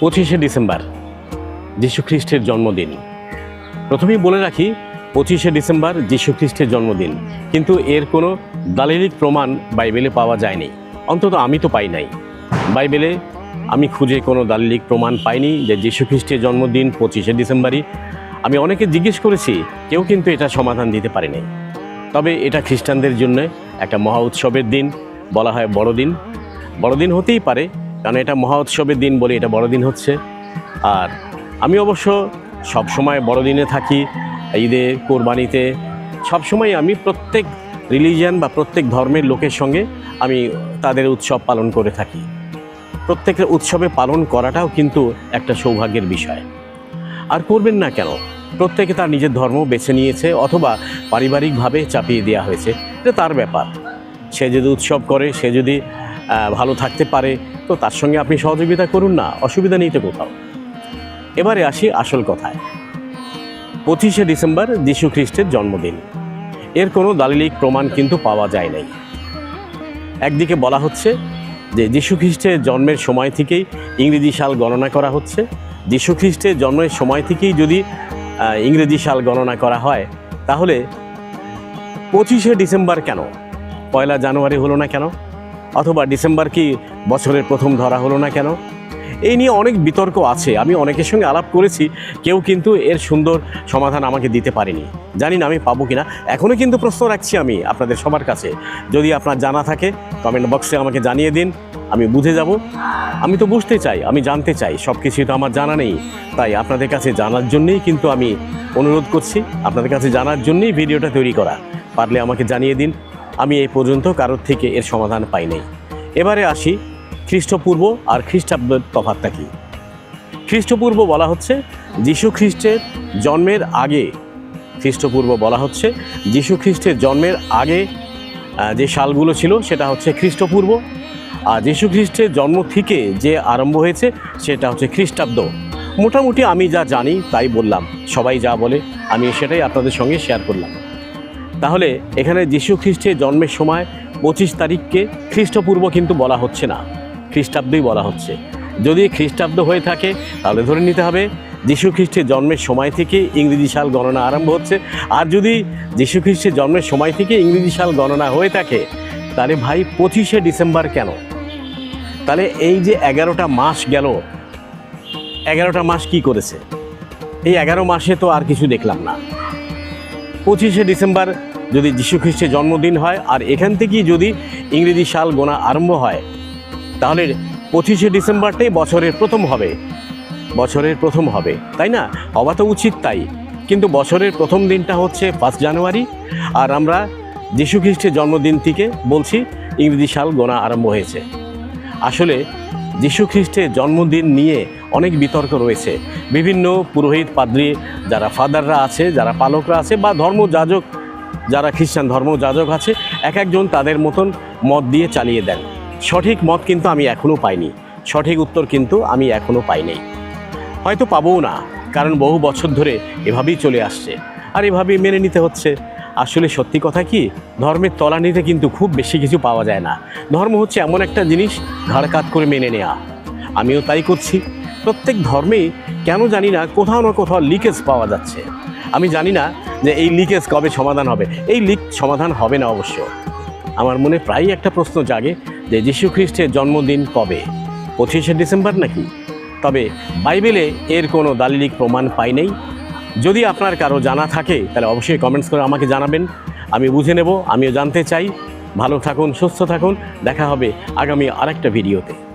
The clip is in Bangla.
পঁচিশে ডিসেম্বর যীশু খ্রিস্টের জন্মদিন। প্রথমেই বলে রাখি, পঁচিশে ডিসেম্বর যীশু খ্রিস্টের জন্মদিন। কিন্তু এর কোনো দালিলিক প্রমাণ বাইবেলে পাওয়া যায়নি। অন্তত আমি তো পাই নাই। বাইবেলে আমি খুঁজে কোনো দালিলিক প্রমাণ পাইনি যে যীশু খ্রিস্টের জন্মদিন পঁচিশে ডিসেম্বরই। আমি অনেকে জিজ্ঞেস করেছি, কেউ কিন্তু এটা সমাধান দিতে পারেনি। তবে এটা খ্রিস্টানদের জন্য একটা মহা উৎসবের দিন, বলা হয় বড়দিন। বড়দিন হতেই পারে কারণ এটা মহা উৎসবের দিন বলে এটা বড়দিন হচ্ছে। আর আমি অবশ্য সব সময় বড়দিনে থাকি, ঈদে, কোরবানিতে। সবসময় আমি প্রত্যেক রিলিজিয়ান বা প্রত্যেক ধর্মের লোকের সঙ্গে আমি তাদের উৎসব পালন করে থাকি। প্রত্যেকের উৎসবে পালন করাটাও কিন্তু একটা সৌভাগ্যের বিষয়। আর করবেন না কেন? প্রত্যেকে তার নিজের ধর্ম বেছে নিয়েছে অথবা পারিবারিকভাবে চাপিয়ে দেওয়া হয়েছে। এটা তার ব্যাপার। সে যদি উৎসব করে, সে যদি ভালো থাকতে পারে, তো তার সঙ্গে আপনি সহযোগিতা করুন না, অসুবিধা নেই তো কোথাও। এবারে আসি আসল কথায়। পঁচিশে ডিসেম্বর যীশু খ্রিস্টের জন্মদিন। এর কোনো দালিলিক প্রমাণ কিন্তু পাওয়া যায় নাই। একদিকে বলা হচ্ছে যে যীশু খ্রিস্টের জন্মের সময় থেকেই ইংরেজি সাল গণনা করা হচ্ছে। যীশু খ্রিস্টের জন্মের সময় থেকেই যদি ইংরেজি সাল গণনা করা হয়, তাহলে পঁচিশে ডিসেম্বর কেন? পয়লা জানুয়ারি হলো না কেন? অথবা ডিসেম্বর কি বছরের প্রথম ধরা হলো না কেন? এই নিয়ে অনেক বিতর্ক আছে। আমি অনেকের সঙ্গে আলাপ করেছি, কেউ কিন্তু এর সুন্দর সমাধান আমাকে দিতে পারেনি। জানি না আমি পাবো কিনা। এখনও কিন্তু প্রশ্ন রাখছি আমি আপনাদের সবার কাছে। যদি আপনার জানা থাকে কমেন্ট বক্সে আমাকে জানিয়ে দিন, আমি বুঝে যাব। আমি তো বুঝতে চাই, আমি জানতে চাই সব কিছুই তো আমার জানা নেই। তাই আপনাদের কাছে জানার জন্যই কিন্তু আমি অনুরোধ করছি, আপনাদের কাছে জানার জন্যই ভিডিওটা তৈরি করা। পারলে আমাকে জানিয়ে দিন আমি এই পর্যন্ত কারোর থেকে এর সমাধান পাই নাই। এবারে আসি খ্রিস্টপূর্ব আর খ্রিস্টাব্দের তফাতটা কী? খ্রিস্টপূর্ব বলা হচ্ছে যীশু খ্রিস্টের জন্মের আগে। খ্রিস্টপূর্ব বলা হচ্ছে যীশু খ্রিস্টের জন্মের আগে যে সালগুলো ছিল সেটা হচ্ছে খ্রিস্টপূর্ব। আর যীশু খ্রিস্টের জন্ম থেকে যে আরম্ভ হয়েছে সেটা হচ্ছে খ্রিস্টাব্দ। মোটামুটি আমি যা জানি তাই বললাম। সবাই যা বলে আমি সেটাই আপনাদের সঙ্গে শেয়ার করলাম। তাহলে এখানে যীশু খ্রিস্টের জন্মের সময় পঁচিশ তারিখকে খ্রিস্টপূর্ব কিন্তু বলা হচ্ছে না, খ্রিস্টাব্দই বলা হচ্ছে। যদি খ্রিস্টাব্দ হয়ে থাকে, তাহলে ধরে নিতে হবে, যীশু খ্রিস্টের জন্মের সময় থেকে ইংরেজি সাল গণনা আরম্ভ হচ্ছে। আর যদি যীশু খ্রিস্টের জন্মের সময় থেকে ইংরেজি সাল গণনা হয়ে থাকে, তাহলে ভাই পঁচিশে ডিসেম্বর কেন? তাহলে এই যে এগারোটা মাস গেল, এগারোটা মাস কি করেছে? এই এগারো মাসে তো আর কিছু দেখলাম না। পঁচিশে ডিসেম্বর যদি খ্রিস্টের জন্মদিন হয়, আর এখান থেকেই যদি ইংরেজি সাল গোনা আরম্ভ হয়, তাহলে পঁচিশে ডিসেম্বরটাই বছরের প্রথম হবে। বছরের প্রথম হবে, তাই না? হওয়া তো উচিত তাই। কিন্তু বছরের প্রথম দিনটা হচ্ছে ফার্স্ট জানুয়ারি, আর আমরা যীশু খ্রিস্টের জন্মদিন থেকে বলছি, ইংরেজি সাল গোনা আরম্ভ হয়েছে। আসলে খ্রিস্টের জন্মদিন নিয়ে অনেক বিতর্ক রয়েছে। বিভিন্ন পুরোহিত, পাদ্রী, যারা ফাদাররা আছে, যারা পালকরা আছে বা ধর্মযাজক যারা খ্রিস্টান ধর্ম ধর্মযাজক আছে, এক একজন তাদের মতন মত দিয়ে চালিয়ে দেন। সঠিক মত কিন্তু আমি এখনও পাইনি। সঠিক উত্তর কিন্তু আমি এখনও পাইনি। হয়তো পাবও না, কারণ বহু বছর ধরে এভাবেই চলে আসছে। আর এভাবেই মেনে নিতে হচ্ছে। আসলে সত্যি কথা কি, ধর্মের তলানিতে কিন্তু খুব বেশি কিছু পাওয়া যায় না। ধর্ম হচ্ছে এমন একটা জিনিস, ঘাড় কাত করে মেনে নেওয়া আমিও তাই করছি। প্রত্যেক ধর্মেই কেন জানি না কোথাও না কোথাও লিকেজ পাওয়া যাচ্ছে। আমি জানি না যে এই লিকেজ কবে সমাধান হবে? এই লিক সমাধান হবে না অবশ্য। আমার মনে প্রায়ই একটা প্রশ্ন জাগে যে যীশু খ্রিস্টের জন্মদিন কবে? পঁচিশে ডিসেম্বর নাকি? তবে বাইবেলে এর কোনো দালিলিক প্রমাণ পাই নেই। যদি আপনার কারও জানা থাকে, তাহলে অবশ্যই কমেন্টস করে আমাকে জানাবেন। আমি বুঝে নেব, আমিও জানতে চাই। ভালো থাকুন, সুস্থ থাকুন। দেখা হবে আগামী আরেকটা ভিডিওতে।